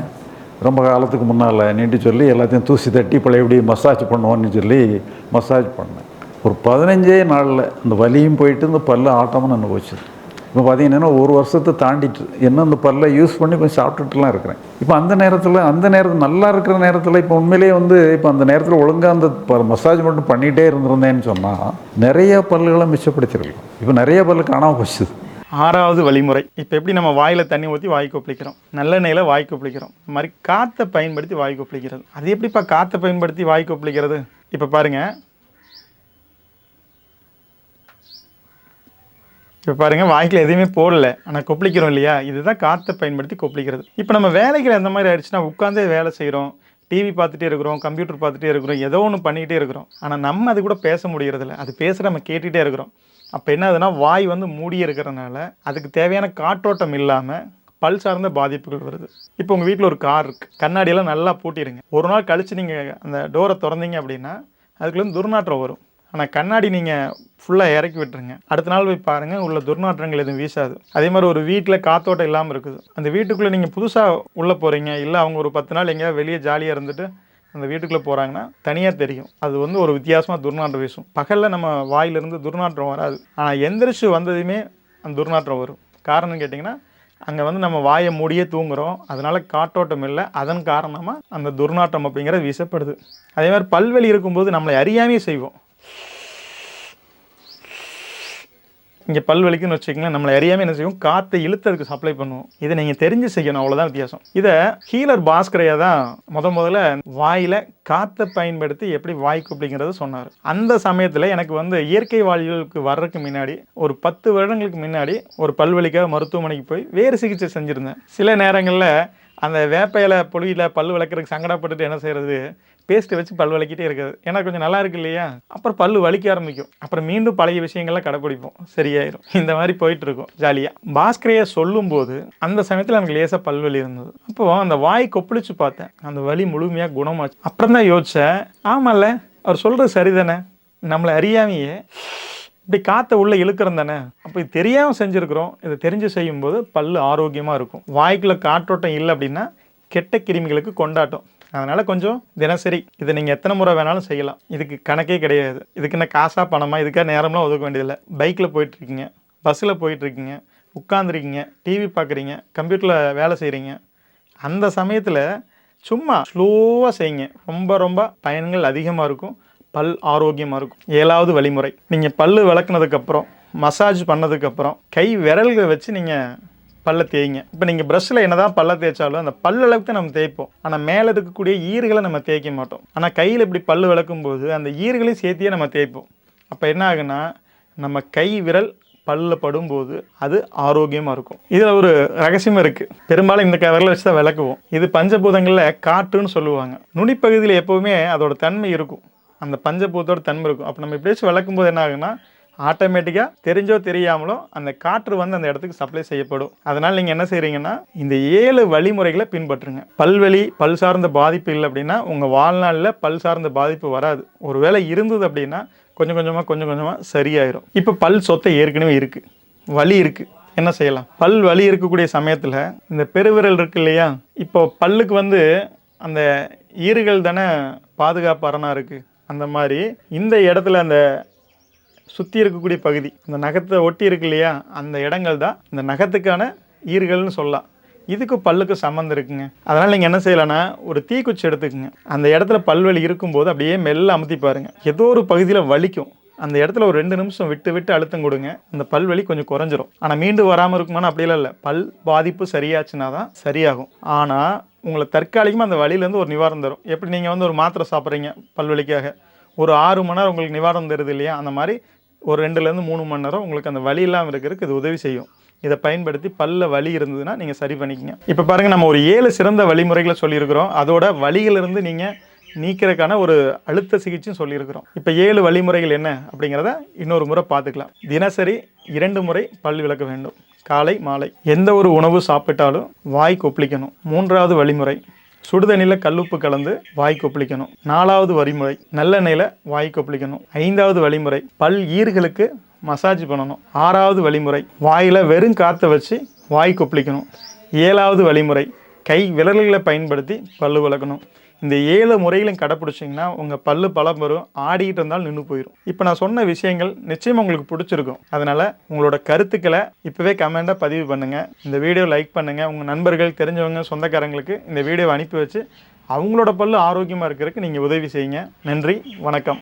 ரொம்ப காலத்துக்கு முன்னால் நீட்டு சொல்லி எல்லாத்தையும் தூசி தட்டி பழையபடி மசாஜ் பண்ணுவோன்னு சொல்லி மசாஜ் பண்ணேன். ஒரு பதினஞ்சே நாளில் இந்த வலியும் போயிட்டு இந்த பல்லு ஆட்டமும் நின்று போச்சு இப்போ பார்த்தீங்கன்னா ஒரு வருஷத்தை தாண்டிட்டு என்ன அந்த பல்ல யூஸ் பண்ணி கொஞ்சம் சாப்பிட்டுட்டுலாம் இருக்கிறேன். இப்போ அந்த நேரத்தில் அந்த நேரத்தில் நல்லா இருக்கிற நேரத்தில் இப்போ உண்மையிலேயே வந்து இப்போ அந்த நேரத்தில் ஒழுங்காக அந்த மசாஜ் மட்டும் பண்ணிகிட்டே இருந்திருந்தேன்னு சொன்னால் நிறைய பல்லுகளை மிச்சப்படுத்திருக்கலாம் இப்போ நிறைய பல்லு காணாமல் போச்சு. ஆறாவது வழிமுறை. இப்போ எப்படி நம்ம வாயில் தண்ணி ஊற்றி வாய் கொப்பளிக்கிறோம்? நல்லெண்ணெயில் வாய் கொப்பளிக்கிறோம். இந்த மாதிரி காற்றை பயன்படுத்தி வாய் கொப்பளிக்கிறது. அது எப்படிப்பா காற்றை பயன்படுத்தி வாய் கொப்பளிக்கிறது? இப்போ பாருங்கள் இப்போ பாருங்கள் வாய்க்கில் எதுவுமே போடல. ஆனால் கொப்பளிக்கிறோம் இல்லையா? இதுதான் காற்றை பயன்படுத்தி கொப்பளிக்கிறது. இப்போ நம்ம வேலைகள் எந்த மாதிரி ஆயிடுச்சுன்னா உட்காந்தே வேலை செய்கிறோம் டிவி பார்த்துட்டே இருக்கிறோம் கம்ப்யூட்டர் பார்த்துட்டே இருக்கிறோம் ஏதோ ஒன்று பண்ணிக்கிட்டே இருக்கிறோம். ஆனால் நம்ம அது கூட பேச முடியறதில்ல. அது பேசுகிற நம்ம கேட்டுகிட்டே இருக்கிறோம். அப்போ என்ன ஆகுதுன்னா வாய் வந்து மூடி இருக்கிறனால அதுக்கு தேவையான காற்றோட்டம் இல்லாமல் பல் சார்ந்த பாதிப்புகள் வருது. இப்போ உங்கள் வீட்டில் ஒரு கார் இருக்குது கண்ணாடியெல்லாம் நல்லா பூட்டிடுங்க. ஒரு நாள் கழித்து நீங்கள் அந்த டோரை திறந்தீங்க அப்படின்னா அதுக்குள்ளேருந்து துர்நாற்றம் வரும். ஆனால் கண்ணாடி நீங்கள் ஃபுல்லாக இறக்கி விட்டுருங்க. அடுத்த நாள் போய் பாருங்கள் உள்ள துர்நாற்றங்கள் எதுவும் வீசாது. அதே மாதிரி ஒரு வீட்டில் காத்தோட்டம் இல்லாமல் இருக்குது. அந்த வீட்டுக்குள்ளே நீங்கள் புதுசாக உள்ளே போகிறீங்க இல்லை அவங்க ஒரு பத்து நாள் எங்கேயாவது வெளியே ஜாலியாக இருந்துட்டு அந்த வீட்டுக்குள்ளே போகிறாங்கன்னா தனியாக தெரியும். அது வந்து ஒரு வித்தியாசமாக துர்நாற்றம் வீசும். பகலில் நம்ம வாயிலிருந்து துர்நாற்றம் வராது. ஆனால் எந்திரிச்சு வந்ததுமே அந்த துர்நாற்றம் வரும். காரணம் கேட்டிங்கன்னா அங்கே வந்து நம்ம வாயை மூடியே தூங்குகிறோம் அதனால் காற்றோட்டம் இல்லை. அதன் காரணமாக அந்த துர்நாற்றம் அப்படிங்கிறது வீசப்படுது. அதே மாதிரி பல்வெளி இருக்கும்போது நம்மளை அறியாமையே செய்வோம். இங்கே பல் வலிக்குன்னு வச்சுக்கோங்களேன் நம்மளை அறியாமல் என்ன செய்வோம் காற்றை இழுத்து அதுக்கு சப்ளை பண்ணுவோம் இதை நீங்கள் தெரிஞ்சு செய்யணும். அவ்வளோதான் வித்தியாசம். இதை ஹீலர் பாஸ்கரையா தான் முத முதல்ல வாயில் காற்றை பயன்படுத்தி எப்படி வாய்க்கு அப்படிங்கிறத சொன்னார். அந்த சமயத்தில் எனக்கு வந்து இயற்கை வாழ்வியலுக்கு வர்றதுக்கு முன்னாடி ஒரு பத்து வருடங்களுக்கு முன்னாடி ஒரு பல்வலிக்காக மருத்துவமனைக்கு போய் வேறு சிகிச்சை செஞ்சுருந்தேன். சில நேரங்களில் அந்த வேப்ப இலை பல் விளக்குறதுக்கு சங்கடப்பட்டுட்டு என்ன செய்கிறது பேஸ்ட்டு வச்சு பல் விளக்கிட்டே இருக்குது ஏன்னா கொஞ்சம் நல்லா இருக்கு இல்லையா? அப்புறம் பல் வலிக்க ஆரம்பிக்கும். அப்புறம் மீண்டும் பழைய விஷயங்கள்லாம் கடைப்பிடிப்போம். சரியாயிரும். இந்த மாதிரி போயிட்டு இருக்கும் ஜாலியாக பாஸ்கரையை சொல்லும்போது அந்த சமயத்தில் எனக்கு லேசாக பல்வலி இருந்தது. அப்போ அந்த வாய் கொப்பளிச்சு பார்த்தேன். அந்த வலி முழுமையாக குணமாச்சு. அப்புறம் தான் யோசிச்சேன். ஆமாம்ல அவர் சொல்கிறது சரிதானே? நம்மளை அறியாமையே. இப்படி காற்றை உள்ளே இழுக்கிறோம் தானே? அப்போ இது தெரியாமல் செஞ்சுருக்குறோம். இதை தெரிஞ்சு செய்யும்போது பல் ஆரோக்கியமாக இருக்கும். வாய்க்குள்ள காற்றோட்டம் இல்லை அப்படின்னா கெட்ட கிருமிகளுக்கு கொண்டாட்டம். அதனால் கொஞ்சம் தினசரி இதை நீங்கள் எத்தனை முறை வேணாலும் செய்யலாம். இதுக்கு கணக்கே கிடையாது. இதுக்கு என்ன காசாக பணமாக இதுக்காக நேரம்லாம் ஒதுக்க வேண்டியதில்லை. பைக்கில் போயிட்டுருக்கீங்க பஸ்ஸில் போயிட்டுருக்கீங்க உட்காந்துருக்கீங்க டிவி பார்க்குறீங்க கம்ப்யூட்டரில் வேலை செய்கிறீங்க அந்த சமயத்தில் சும்மா ஸ்லோவாக செய்யுங்க. ரொம்ப ரொம்ப பயன்கள் அதிகமாக இருக்கும். பல் ஆரோக்கியமாக இருக்கும். ஏழாவது வழிமுறை. நீங்கள் பல் விளக்குனதுக்கப்புறம் மசாஜ் பண்ணதுக்கப்புறம் கை விரல்களை வச்சு நீங்கள் பல்ல தேய்ங்க. இப்போ நீங்கள் ப்ரஷ்ஷில் என்ன தான் பல்ல தேய்ச்சாலும் அந்த பல்லளவுக்கு தான் நம்ம தேய்ப்போம். ஆனால் மேலே இருக்கக்கூடிய ஈறுகளை நம்ம தேய்க்க மாட்டோம். ஆனால் கையில் இப்படி பல் விளக்கும் போது அந்த ஈறுகளையும் சேர்த்தியே நம்ம தேய்ப்போம். அப்போ என்ன ஆகுன்னா நம்ம கை விரல் பல்லில் படும்போது அது ஆரோக்கியமாக இருக்கும். இதில் ஒரு ரகசியம் இருக்குது பெரும்பாலும் இந்த க- விரலை வச்சு தான் விளக்குவோம். இது பஞ்சபூதங்களில் காற்றுன்னு சொல்லுவாங்க. நுனிப்பகுதியில் எப்போவுமே அதோட தன்மை இருக்கும். அந்த பஞ்சபூதத்தோட தன்மை இருக்கும். அப்போ நம்ம எப்படியாச்சும் விளக்கும் போது என்ன ஆகுன்னா ஆட்டோமேட்டிக்காக தெரிஞ்சோ தெரியாமலோ அந்த காற்று வந்து அந்த இடத்துக்கு சப்ளை செய்யப்படும். அதனால் நீங்கள் என்ன செய்கிறீங்கன்னா இந்த ஏழு வழிமுறைகளை பின்பற்றுங்க. பல்வெளி பல் சார்ந்த பாதிப்பு இல்லை அப்படின்னா உங்கள் வாழ்நாளில் பல் சார்ந்த பாதிப்பு வராது. ஒருவேளை இருந்தது அப்படின்னா கொஞ்சம் கொஞ்சமாக கொஞ்சம் கொஞ்சமாக சரியாயிரும். இப்போ பல் சொத்தை ஏற்கனவே இருக்குது வலி இருக்குது என்ன செய்யலாம்? பல் வலி இருக்கக்கூடிய சமயத்தில் இந்த பெருவிரல் இருக்கு இல்லையா? இப்போ பல்லுக்கு வந்து அந்த ஈறுகள் தானே பாதுகாப்பு அரணாக இருக்குது அந்த மாதிரி இந்த இடத்துல அந்த சுற்றி இருக்கக்கூடிய பகுதி அந்த நகத்தை ஒட்டி இருக்கு இல்லையா அந்த இடங்கள் தான் இந்த நகத்துக்கான ஈர்கள்னு சொல்லலாம். இதுக்கு பல்லுக்கு சம்மந்தம் இருக்குங்க. அதனால் நீங்கள் என்ன செய்யலான்னா ஒரு தீக்குச்சி எடுத்துக்குங்க. அந்த இடத்துல பல்வலி இருக்கும்போது அப்படியே மெல்ல அமுத்தி பாருங்கள் ஏதோ ஒரு பகுதியில் வலிக்கும். அந்த இடத்துல ஒரு ரெண்டு நிமிஷம் விட்டு விட்டு அழுத்தம் கொடுங்க. அந்த பல்வலி கொஞ்சம் குறைஞ்சிரும். ஆனால் மீண்டும் வராமல் இருக்குமான அப்படிலாம் இல்லை. பல் பாதிப்பு சரியாச்சுன்னா தான் சரியாகும். ஆனால் உங்களை தற்காலிகமாக அந்த வழியிலேருந்து ஒரு நிவாரணம் தரும். எப்படி நீங்கள் வந்து ஒரு மாத்திரை சாப்பிட்றீங்க பல்வலிக்காக? ஒரு ஆறு மணி நேரம் உங்களுக்கு நிவாரணம் தருது இல்லையா? அந்த மாதிரி ஒரு ரெண்டுலேருந்து மூணு மணி நேரம் உங்களுக்கு அந்த வழி இல்லாமல் இருக்கிறதுக்கு இது உதவி செய்யும். இதை பயன்படுத்தி பல்ல வலி இருந்ததுன்னா நீங்கள் சரி பண்ணிக்கங்க. இப்போ பாருங்கள் நம்ம ஒரு ஏழு சிறந்த வழிமுறைகளை சொல்லியிருக்கிறோம். அதோட வலியிலிருந்து நீங்கள் நீக்கிறதுக்கான ஒரு அழுத்த சிகிச்சையும் சொல்லியிருக்கிறோம். இப்போ ஏழு வழிமுறைகள் என்ன அப்படிங்கிறத இன்னொரு முறை பார்த்துக்கலாம். தினசரி இரண்டு முறை பல் விளக்க வேண்டும். காலை மாலை. எந்த ஒரு உணவு சாப்பிட்டாலும் வாய் கொப்பளிக்கணும் மூன்றாவது வழிமுறை சுடுதண்ணியில் கல்லுப்பு கலந்து வாய் கொப்பளிக்கணும் நாலாவது வழிமுறை நல்லெண்ணெயில் வாய் கொப்பளிக்கணும் ஐந்தாவது வழிமுறை பல் ஈர்களுக்கு மசாஜ் பண்ணணும். ஆறாவது வழிமுறை வாயில் வெறும் காற்றை வச்சு வாய் கொப்பளிக்கணும் ஏழாவது வழிமுறை கை விரல்களை பயன்படுத்தி பல்லு விளக்கணும். இந்த ஏழு முறைகளும் கடைப்பிடிச்சிங்கன்னா உங்கள் பல்லு பலம் வரும் ஆடிக்கிட்டு இருந்தாலும் நின்று போயிடும் இப்போ நான் சொன்ன விஷயங்கள் நிச்சயம் உங்களுக்கு பிடிச்சிருக்கும். அதனால் உங்களோட கருத்துக்களை இப்போவே கமெண்ட்டாக பதிவு பண்ணுங்கள் இந்த வீடியோ லைக் பண்ணுங்கள் உங்கள் நண்பர்கள் தெரிஞ்சவங்க சொந்தக்காரங்களுக்கு இந்த வீடியோவை அனுப்பி வச்சு அவங்களோட பல்லு ஆரோக்கியமாக இருக்கிறதுக்கு நீங்கள் உதவி செய்யுங்க. நன்றி வணக்கம்.